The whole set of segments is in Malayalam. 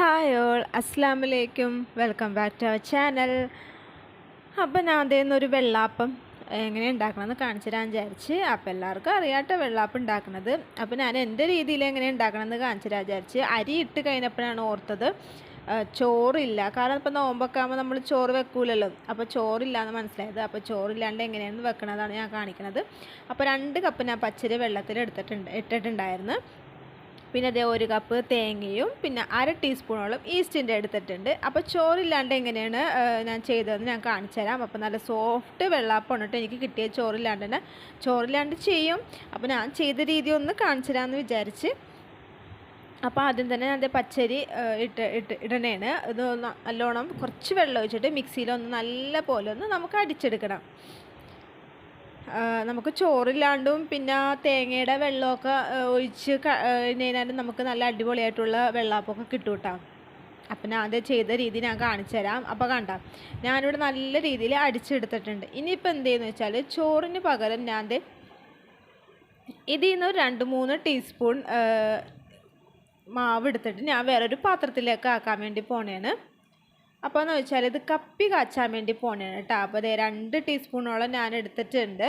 ഹായ് ഓൾ അസ്സാം വലൈക്കും welcome back to our channel അപ്പം ഞാൻ അതേന്ന് ഒരു വെള്ളാപ്പം എങ്ങനെ ഉണ്ടാക്കണമെന്ന് കാണിച്ചു തരാൻ വിചാരിച്ച് അപ്പോൾ എല്ലാവർക്കും അറിയാട്ടോ വെള്ളാപ്പം ഉണ്ടാക്കുന്നത് അപ്പോൾ ഞാൻ എന്റെ രീതിയിൽ എങ്ങനെ ഉണ്ടാക്കണമെന്ന് കാണിച്ചു തരാൻ വിചാരിച്ച് അരി ഇട്ട് കഴിഞ്ഞപ്പോഴാണ് ഓർത്തത് ചോറില്ല. കാരണം ഇപ്പോൾ നോമ്പൊക്കെ ആകുമ്പോൾ നമ്മൾ ചോറ് വെക്കൂലല്ലോ. അപ്പോൾ ചോറില്ല എന്ന് മനസ്സിലായത്. അപ്പോൾ ചോറില്ലാണ്ട് എങ്ങനെയാണ് വെക്കണതാണ് ഞാൻ കാണിക്കുന്നത് അപ്പോൾ രണ്ട് കപ്പ് ഞാൻ പച്ചരി വെള്ളത്തിൽ എടുത്തിട്ടുണ്ട് ഇട്ടിട്ടുണ്ടായിരുന്നു. പിന്നെ അതേ ഒരു കപ്പ് തേങ്ങയും പിന്നെ അര ടീസ്പൂണോളം ഈസ്റ്റിന്റെ എടുത്തിട്ടുണ്ട്. അപ്പോൾ ചോറില്ലാണ്ട് എങ്ങനെയാണ് ഞാൻ ചെയ്തതെന്ന് ഞാൻ കാണിച്ചു തരാം അപ്പോൾ നല്ല സോഫ്റ്റ് വെള്ളാപ്പം കേട്ടോ എനിക്ക് കിട്ടിയ ചോറില്ലാണ്ട് തന്നെ. ചോറില്ലാണ്ട് ചെയ്യും. അപ്പോൾ ഞാൻ ചെയ്ത രീതി ഒന്ന് കാണിച്ചു തരാമെന്ന് വിചാരിച്ച്. അപ്പോൾ ആദ്യം തന്നെ ഞാൻ പച്ചരി ഇട്ട് ഇട്ട് ഇടണേണ്. ഇത് നല്ലോണം കുറച്ച് വെള്ളം ഒഴിച്ചിട്ട് മിക്സിയിലൊന്ന് നല്ല പോലെ ഒന്ന് നമുക്ക് അടിച്ചെടുക്കണം. നമുക്ക് ചോറില്ലാണ്ടും പിന്നെ തേങ്ങയുടെ വെള്ളമൊക്കെ ഒഴിച്ച് കഴിഞ്ഞാലും നമുക്ക് നല്ല അടിപൊളിയായിട്ടുള്ള വെള്ളാപ്പമൊക്കെ കിട്ടും കേട്ടോ അപ്പം ഞാൻ അത് ചെയ്ത രീതി ഞാൻ കാണിച്ചു തരാം. അപ്പോൾ കണ്ട ഞാനിവിടെ നല്ല രീതിയിൽ അടിച്ചെടുത്തിട്ടുണ്ട്. ഇനിയിപ്പോൾ എന്ത് ചെയ്യുന്നു വെച്ചാൽ ചോറിന് പകരം ഞാൻ ഇതിൽ നിന്ന് രണ്ട് മൂന്ന് ടീസ്പൂൺ മാവ് എടുത്തിട്ട് ഞാൻ വേറൊരു പാത്രത്തിലേക്ക് ആക്കാൻ വേണ്ടി പോണേണ്. അപ്പോൾ എന്ന് വെച്ചാൽ ഇത് കപ്പി കാച്ചാൻ വേണ്ടി പോണാണ് കേട്ടോ അപ്പോൾ അതേ രണ്ട് ടീസ്പൂണോളം ഞാൻ എടുത്തിട്ടുണ്ട്.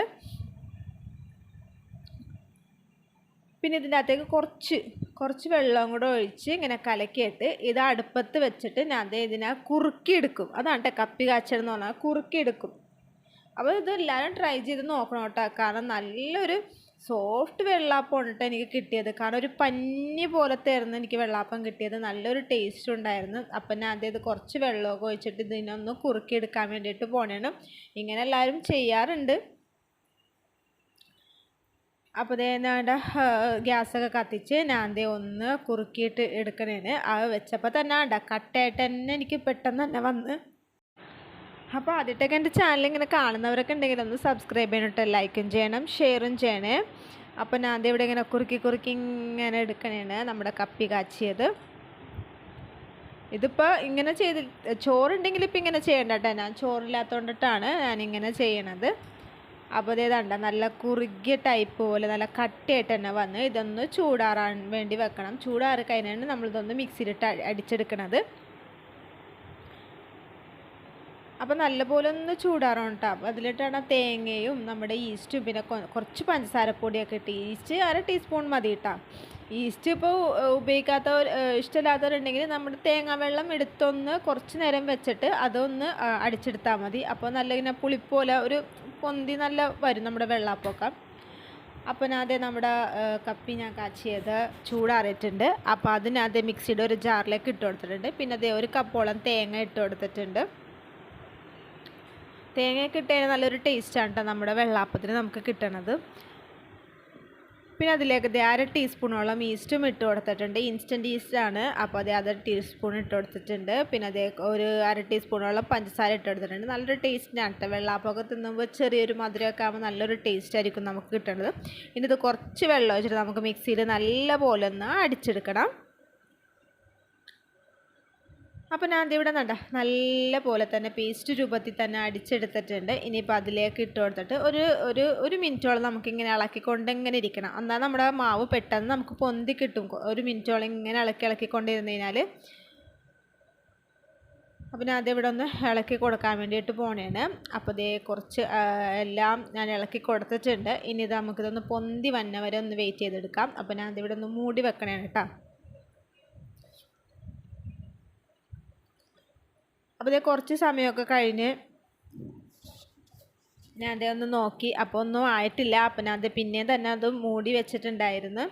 പിന്നെ ഇതിന്റെ അകത്തേക്ക് കുറച്ച് കുറച്ച് വെള്ളം കൂടെ ഒഴിച്ച് ഇങ്ങനെ കലക്കിയിട്ട് ഇത് അടുപ്പത്ത് വെച്ചിട്ട് ഞാൻ ദേ ഇതിനെ കുറുക്കിയെടുക്കും അതാണ് കേട്ടോ കപ്പി കാച്ചെന്ന് പറഞ്ഞാൽ കുറുക്കിയെടുക്കും അപ്പോൾ ഇത് എല്ലാവരും ട്രൈ ചെയ്ത് നോക്കണം കേട്ടോ കാരണം നല്ലൊരു സോഫ്റ്റ് വെള്ളാപ്പമാണ് കേട്ടോ എനിക്ക് കിട്ടിയത്. കാരണം ഒരു പഞ്ഞി പോലത്തെ ആയിരുന്നു എനിക്ക് വെള്ളാപ്പം കിട്ടിയത്. നല്ലൊരു ടേസ്റ്റ് ഉണ്ടായിരുന്നു. അപ്പം ഞാൻ ഇത് കുറച്ച് വെള്ളമൊക്കെ ഒഴിച്ചിട്ട് ഇതിനൊന്ന് കുറുക്കിയെടുക്കാൻ വേണ്ടിയിട്ട് പോണേണ്. ഇങ്ങനെ എല്ലാവരും ചെയ്യാറുണ്ട്. അപ്പോൾ ദേ ഞാന്റെ ഗ്യാസൊക്കെ കത്തിച്ച് ഞാൻ ദേ ഒന്ന് കുറുക്കിയിട്ട് എടുക്കണേന് അത് വെച്ചപ്പോൾ തന്നെ ഉണ്ട കട്ടായിട്ട് തന്നെ എനിക്ക് പെട്ടെന്ന് തന്നെ വന്ന് അപ്പോൾ ആദ്യമായിട്ടൊക്കെ എന്റെ ചാനൽ ഇങ്ങനെ കാണുന്നവരൊക്കെ ഉണ്ടെങ്കിൽ ഒന്ന് സബ്സ്ക്രൈബ് ചെയ്യണം ലൈക്കും ചെയ്യണം ഷെയറും ചെയ്യണേ. അപ്പോൾ ഞാൻ ഇവിടെ ഇങ്ങനെ കുറുക്കി കുറുക്കി ഇങ്ങനെ എടുക്കണേണ്. നമ്മുടെ കപ്പി കാച്ചിയത്. ഇതിപ്പോൾ ഇങ്ങനെ ചെയ്ത് ചോറുണ്ടെങ്കിൽ ഇപ്പം ഇങ്ങനെ ചെയ്യണ്ട കേട്ടോ ഞാൻ ചോറില്ലാത്തതുകൊണ്ടിട്ടാണ് ഞാനിങ്ങനെ ചെയ്യണത്. അപ്പോൾ ഇതേതാണ്ട നല്ല കുറുകിയ ടൈപ്പ് പോലെ നല്ല കട്ടിയായിട്ട് തന്നെ വന്ന് ഇതൊന്ന് ചൂടാറാൻ വേണ്ടി വെക്കണം. ചൂടാറി കഴിഞ്ഞാണ് നമ്മളിതൊന്ന് മിക്സിയിലിട്ട് അടി- അടിച്ചെടുക്കണത്. അപ്പോൾ നല്ലപോലെ ഒന്ന് ചൂടാറണം കേട്ടോ അതിലിട്ടാണ് തേങ്ങയും നമ്മുടെ ഈസ്റ്റും പിന്നെ കുറച്ച് പഞ്ചസാരപ്പൊടിയൊക്കെ ഇട്ട് ഈസ്റ്റ് അര ടീസ്പൂൺ മതി ഈസ്റ്റ് ഇപ്പോൾ ഉപയോഗിക്കാത്ത ഇഷ്ടമില്ലാത്തവരുണ്ടെങ്കിൽ നമ്മുടെ തേങ്ങാ വെള്ളം എടുത്തൊന്ന് കുറച്ച് നേരം വെച്ചിട്ട് അതൊന്ന് അടിച്ചെടുത്താൽ മതി. അപ്പോൾ നല്ല ഇങ്ങനെ പുളിപ്പോലെ ഒരു പൊന്തി നല്ല വരും നമ്മുടെ വെള്ളപ്പൊക്കെ. അപ്പോൾ ഞാൻ അതേ നമ്മുടെ കപ്പി ഞാൻ കാച്ചിയത് ചൂടാറിയിട്ടുണ്ട്. അപ്പോൾ അതിനകത്ത് മിക്സിയുടെ ഒരു ജാറിലേക്ക് ഇട്ട് കൊടുത്തിട്ടുണ്ട്. പിന്നെ അതേ ഒരു കപ്പോളം തേങ്ങ ഇട്ട് കൊടുത്തിട്ടുണ്ട്. തേങ്ങയൊക്കെ ഇട്ട് കഴിഞ്ഞാൽ നല്ലൊരു ടേസ്റ്റാണ് കേട്ടോ നമ്മുടെ വെള്ളാപ്പത്തിന് നമുക്ക് കിട്ടണത്. പിന്നെ അതിലേക്ക് അതേ അര ടീസ്പൂണോളം ഈസ്റ്റും ഇട്ട് കൊടുത്തിട്ടുണ്ട്. ഇൻസ്റ്റന്റ് ഈസ്റ്റാണ് അപ്പോൾ അതേ അര ടീസ്പൂൺ ഇട്ട് കൊടുത്തിട്ടുണ്ട്. പിന്നെ അതേ ഒരു അര ടീസ്പൂണോളം പഞ്ചസാര ഇട്ട് കൊടുത്തിട്ടുണ്ട്. നല്ലൊരു ടേസ്റ്റിനാണ് കേട്ടോ വെള്ളാപ്പൊക്കെ തിന്നുമ്പോൾ ചെറിയൊരു മധുരമൊക്കെ ആകുമ്പോൾ നല്ലൊരു ടേസ്റ്റ് ആയിരിക്കും നമുക്ക് കിട്ടുന്നത് ഇനി ഇത് കുറച്ച് വെള്ളം വെച്ചിട്ട് നമുക്ക് മിക്സിയിൽ നല്ല പോലെ ഒന്ന് അടിച്ചെടുക്കണം. അപ്പോൾ ഞാൻ ഇവിടെ നണ്ട നല്ല പോലെ തന്നെ പേസ്റ്റ് രൂപത്തിൽ തന്നെ അടിച്ചെടുത്തിട്ടുണ്ട്. ഇനിയിപ്പോൾ അതിലേക്ക് ഇട്ട് കൊടുത്തിട്ട് ഒരു ഒരു ഒരു മിനിറ്റോളം നമുക്കിങ്ങനെ ഇളക്കിക്കൊണ്ട് ഇങ്ങനെ ഇരിക്കണം. എന്നാൽ നമ്മുടെ മാവ് പെട്ടെന്ന് നമുക്ക് പൊന്തി കിട്ടും. ഒരു മിനിറ്റോളം ഇങ്ങനെ ഇളക്കി ഇളക്കിക്കൊണ്ടിരുന്ന് കഴിഞ്ഞാൽ അപ്പോൾ ഞാൻ അതിവിടെ ഒന്ന് ഇളക്കി കൊടുക്കാൻ വേണ്ടിയിട്ട് പോണേണ്. അപ്പോൾ ഇതേ കുറച്ച് എല്ലാം ഞാൻ ഇളക്കി കൊടുത്തിട്ടുണ്ട്. ഇനി ഇത് നമുക്കിതൊന്ന് പൊന്തി വന്ന വരെ ഒന്ന് വെയിറ്റ് ചെയ്തെടുക്കാം. അപ്പോൾ ഞാൻ അതിവിടെ ഒന്ന് മൂടി വെക്കണേണ് കേട്ടോ. അപ്പോൾ ഇതേ കുറച്ച് സമയമൊക്കെ കഴിഞ്ഞ് ഞാൻ അതേ ഒന്ന് നോക്കി. അപ്പോൾ ഒന്നും ആയിട്ടില്ല. അപ്പം ഞാൻ അത് പിന്നെയും തന്നെ അത് മൂടി വെച്ചിട്ടുണ്ടായിരുന്നു.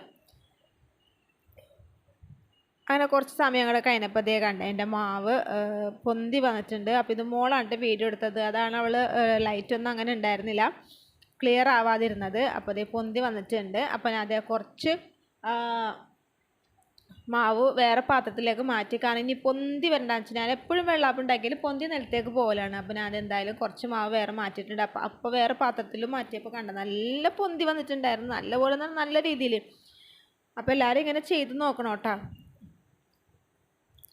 അങ്ങനെ കുറച്ച് സമയം കൂടെ കഴിഞ്ഞപ്പോൾ അതേ കണ്ട എന്റെ മാവ് പൊന്തി വന്നിട്ടുണ്ട്. അപ്പോൾ ഇത് മോളാണ് വീഡിയോ എടുത്തത്. അതാണ് അവൾ ലൈറ്റൊന്നും അങ്ങനെ ഉണ്ടായിരുന്നില്ല. ക്ലിയർ ആവാതിരുന്നത്. അപ്പോൾ അതേ പൊന്തി വന്നിട്ടുണ്ട്. അപ്പോൾ ഞാൻ അതേ കുറച്ച് മാവ് വേറെ പാത്രത്തിലേക്ക് മാറ്റി. ഇനി പൊന്തി വരണ്ട വെച്ചാൽ ഞാൻ എപ്പോഴും വെള്ളാപ്പം ഉണ്ടാക്കിയാൽ പൊന്തി നിലത്തേക്ക് പോകലാണ് അപ്പോൾ ഞാൻ എന്തായാലും കുറച്ച് മാവ് വേറെ മാറ്റിയിട്ടുണ്ട്. അപ്പോൾ അപ്പോൾ വേറെ പാത്രത്തിൽ മാറ്റിയപ്പോൾ കണ്ട നല്ല പൊന്തി വന്നിട്ടുണ്ടായിരുന്നു. നല്ല പോലെ നല്ല രീതിയിൽ അപ്പോൾ എല്ലാവരും ഇങ്ങനെ ചെയ്ത് നോക്കണം കേട്ടോ.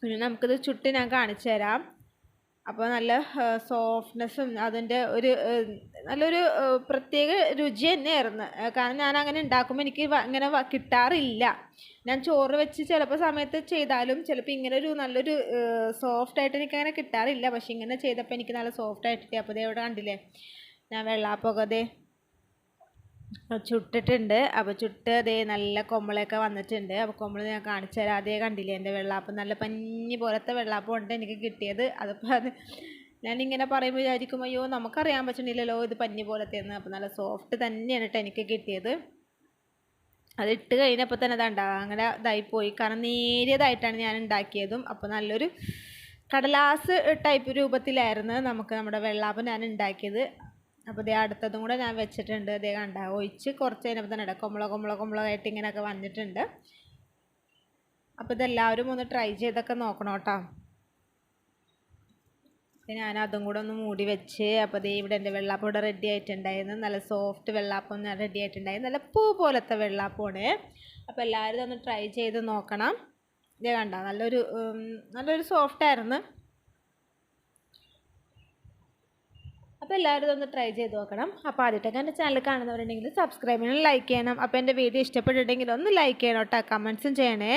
പിന്നെ നമുക്കിത് ചുട്ടി ഞാൻ കാണിച്ചു തരാം. അപ്പോൾ നല്ല സോഫ്റ്റ്നെസ്സും അതിന്റെ ഒരു നല്ലൊരു പ്രത്യേക രുചി തന്നെയായിരുന്നു. കാരണം ഞാൻ അങ്ങനെ ഉണ്ടാക്കുമ്പോൾ എനിക്ക് അങ്ങനെ കിട്ടാറില്ല. ഞാൻ ചോറ് വെച്ച് ചിലപ്പോൾ സമയത്ത് ചെയ്താലും ചിലപ്പോൾ ഇങ്ങനെ ഒരു നല്ലൊരു സോഫ്റ്റ് ആയിട്ട് എനിക്ക് അങ്ങനെ കിട്ടാറില്ല. പക്ഷെ ഇങ്ങനെ ചെയ്തപ്പോൾ എനിക്ക് നല്ല സോഫ്റ്റ് ആയിട്ട് അപ്പോൾ ഇവിടെ കണ്ടില്ലേ? ഞാൻ വെള്ളാപ്പൊക്കെ ചുട്ടിട്ടുണ്ട്. അപ്പോൾ ചുട്ട് അതേ നല്ല കൊമ്പളൊക്കെ വന്നിട്ടുണ്ട്. അപ്പോൾ കൊമ്പൾ ഞാൻ കാണിച്ചു തരാം. അതേ കണ്ടില്ലേ എന്റെ വെള്ളാപ്പം? നല്ല പഞ്ഞി പോലത്തെ വെള്ളാപ്പം ഉണ്ട് എനിക്ക് കിട്ടിയത്. അതിപ്പോൾ അത് ഞാനിങ്ങനെ പറയുമ്പോൾ വിചാരിക്കും അയ്യോ നമുക്കറിയാൻ പറ്റുന്നില്ലല്ലോ ഇത് പഞ്ഞി പോലത്തെയെന്ന്. അപ്പോൾ നല്ല സോഫ്റ്റ് തന്നെയാണ് കേട്ടോ എനിക്ക് കിട്ടിയത്. അത് ഇട്ട് കഴിഞ്ഞപ്പോൾ തന്നെ അതാണ്ടാ അങ്ങനെ ഇതായിപ്പോയി കാരണം നേരിയതായിട്ടാണ് ഞാൻ ഉണ്ടാക്കിയതും. അപ്പോൾ നല്ലൊരു കടലാസ് ടൈപ്പ് രൂപത്തിലായിരുന്നു നമുക്ക് നമ്മുടെ വെള്ളാപ്പം ഞാൻ ഉണ്ടാക്കിയത്. അപ്പോൾ ഇതേ അടുത്തതും കൂടെ ഞാൻ വെച്ചിട്ടുണ്ട്. ഇതേ കണ്ട ഒഴിച്ച് കുറച്ച് കഴിഞ്ഞപ്പോൾ തന്നെ ഇടാം. കൊമ്പള കൊമ്പള കൊമ്പളായിട്ട് ഇങ്ങനെയൊക്കെ വന്നിട്ടുണ്ട്. അപ്പോൾ ഇതെല്ലാവരും ഒന്ന് ട്രൈ ചെയ്തൊക്കെ നോക്കണം കേട്ടോ. ഞാൻ അതും കൂടെ ഒന്ന് മൂടി വെച്ച് അപ്പോൾ ദേ ഇവിടെ എന്റെ വെള്ളാപ്പം ഇവിടെ റെഡി ആയിട്ടുണ്ടായിരുന്നു. നല്ല സോഫ്റ്റ് വെള്ളാപ്പം ഞാൻ റെഡി ആയിട്ടുണ്ടായിരുന്നു. നല്ല പൂ പോലത്തെ വെള്ളാപ്പമാണ്. അപ്പോൾ എല്ലാവരും ഒന്ന് ട്രൈ ചെയ്ത് നോക്കണം. ഇതേ കണ്ട നല്ലൊരു നല്ലൊരു സോഫ്റ്റ് അപ്പോൾ എല്ലാവരും ഒന്ന് ട്രൈ ചെയ്ത് നോക്കണം. അപ്പോൾ ആദ്യമായിട്ടൊക്കെ എന്റെ ചാനൽ കാണുന്നവരുണ്ടെങ്കിൽ സബ്സ്ക്രൈബ് ചെയ്യണം ലൈക്ക് ചെയ്യണം. അപ്പോൾ എന്റെ വീഡിയോ ഇഷ്ടപ്പെട്ടിട്ടുണ്ടെങ്കിൽ ഒന്ന് ലൈക്ക് ചെയ്യണം കേട്ടോ കമൻസും ചെയ്യണേ.